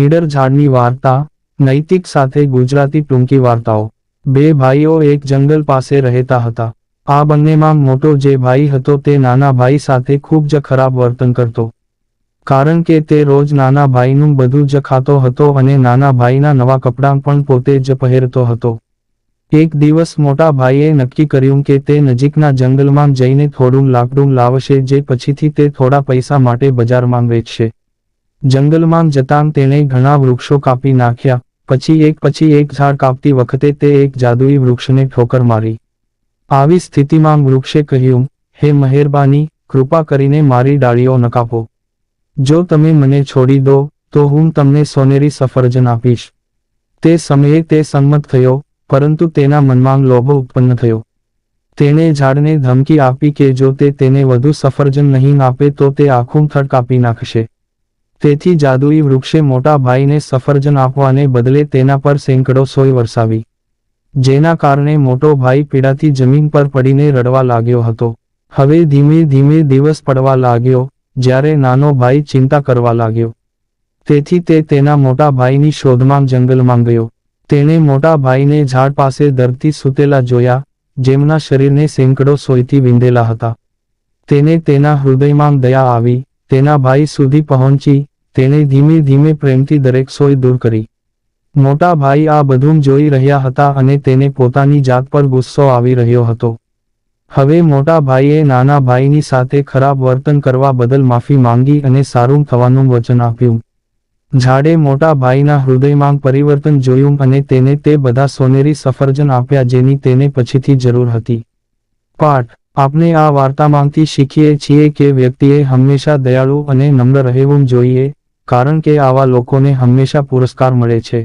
નીડર ઝાડની વાર્તા, નૈતિક સાથે ગુજરાતી ટૂંકી વાર્તાઓ. બે ભાઈઓ એક જંગલ પાસે રહેતા હતા. આ બંનેમાં મોટો જે ભાઈ હતો તે નાના ભાઈ સાથે ખૂબ જ ખરાબ વર્તન કરતો. કારણ કે તે રોજ નાના ભાઈનું બધું જ ખાતો હતો અને નાના ભાઈના નવા કપડાં પણ પોતે જ પહેરતો હતો. એક દિવસ મોટા ભાઈએ નક્કી કર્યું કે તે નજીકના જંગલમાં જઈને થોડું લાકડું લાવશે જે પછીથી તે થોડા પૈસા માટે બજારમાં વેચશે. જંગલમાં જતાં તેણે ઘણા વૃક્ષો કાપી નાખ્યા, પછી એક પછી એક ઝાડ કાપતી વખતે તે એક જાદુઈ વૃક્ષને ઠોકર મારી. આવી સ્થિતિમાં વૃક્ષે કહ્યું, હે મહેરબાની, કૃપા કરીને મારી ડાળીઓ ન કાપો. જો તમે મને છોડી દો, તો હું તમને સોનેરી સફરજન આપીશ. તે સમયે તે સંમત થયો, પરંતુ તેના મનમાં લોભ ઉત્પન્ન થયો. તેણે ઝાડને ધમકી આપી કે જો તે તેને વધુ સફરજન નહીં આપે તો તે આખું થડ કાપી નાખશે. તેથી જાદુઈ વૃક્ષે મોટા ભાઈને સફરજન આપવાને બદલે તેના પર સેંકડો સોય વરસાવી. જેના કારણે મોટો ભાઈ પીડાથી જમીન પર પડીને રડવા લાગ્યો હતો. હવે ધીમે ધીમે દિવસ પડવા લાગ્યો, જ્યારે નાનો ભાઈ ચિંતા કરવા લાગ્યો. તેથી તે તેના મોટા ભાઈની શોધમાં જંગલમાં ગયો. તેણે મોટા ભાઈને ઝાડ પાસે દરતી સૂતેલા જોયા, જેમના શરીરને સેંકડો સોયથી વિંધેલા હતા. તેને તેના હૃદયમાં દયા આવી તેના ભાઈ સુધી પહોંચી, તેણે ધીમે ધીમે પ્રેમથી દરેક સોય દૂર કરી. મોટા ભાઈ આ બધું જોઈ રહ્યા હતા અને તેને પોતાની જાત પર ગુસ્સો આવી રહ્યો હતો. હવે મોટા ભાઈએ નાના ભાઈની સાથે ખરાબ વર્તન કરવા બદલ માફી માંગી અને સારું થવાનું વચન આપ્યું. ઝાડે મોટા ભાઈના હૃદયમાં પરિવર્તન જોયું અને તેને તે બધા સોનેરી સફરજન આપ્યા જેની તેને પછીથી જરૂર હતી. પાઠ. આપણે આ વાર્તામાંથી શીખીએ છીએ કે વ્યક્તિએ હંમેશા દયાળુ અને નમ્ર રહેવું જોઈએ, કારણ કે આવા લોકોને હંમેશા પુરસ્કાર મળે છે.